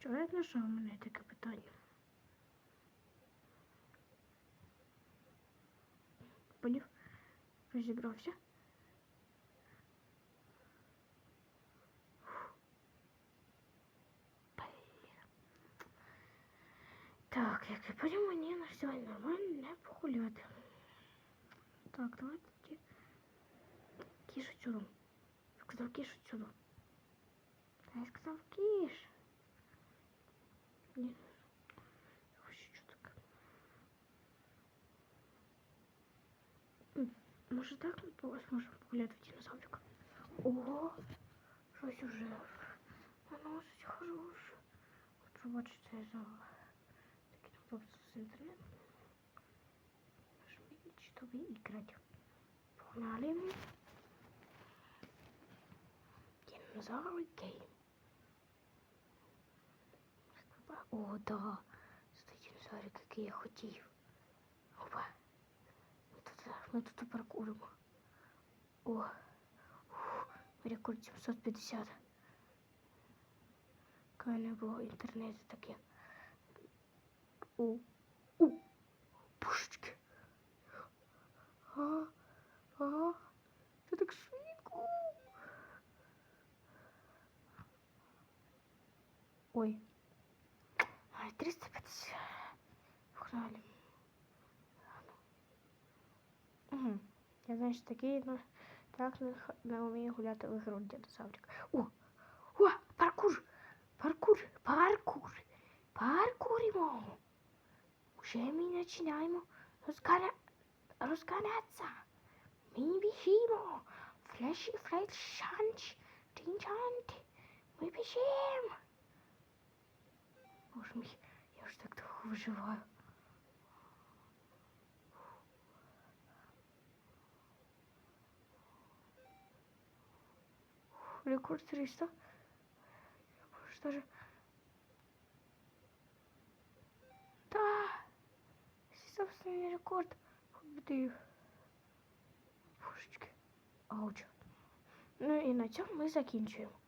Що я знайшов у мене таке питання? Поняв? Розібрався. Блін. Так, як я понял, мені на сьогодні нормально не погуляти. Так, давайте тоді кіш отсюда. Я сказав кіш отсюда. Та я сказав кіш. Ні. Ось що таке. М, Може так ми по- зможемо погуляти в динозаврика? Ого! Щось уже. Наносить хороше. От пробачте за такі удобства з інтернетом. Нажмите, чтобы играть. Погнали. Динозавр гейм. О, да. Це динозаврик, який я хотів. Опа. Ми тут, ми тут паркуримо. О. Фух, Рекорд 750. Коли не було інтернету таке. У. У. Пушечки. А, а, це так швидко. Ой. Ай, 350. Погнали. Угу. Я, значить, такий, ну, так не, х- не вмію гуляти в ігру динозаврик. О! О! Паркур! Паркур! Паркур! Паркуримо! Уже ми починаємо розганя... розганятися. Ми біжимо. Флеші, флешанч, тінчант. Ми біжимо. Боже мій, я вже так довго виживаю. Рекорд 300. Боже, даже... Да! Собственный рекорд. Победив. Божечки. Ауч. Ну і на цьому ми закінчуємо.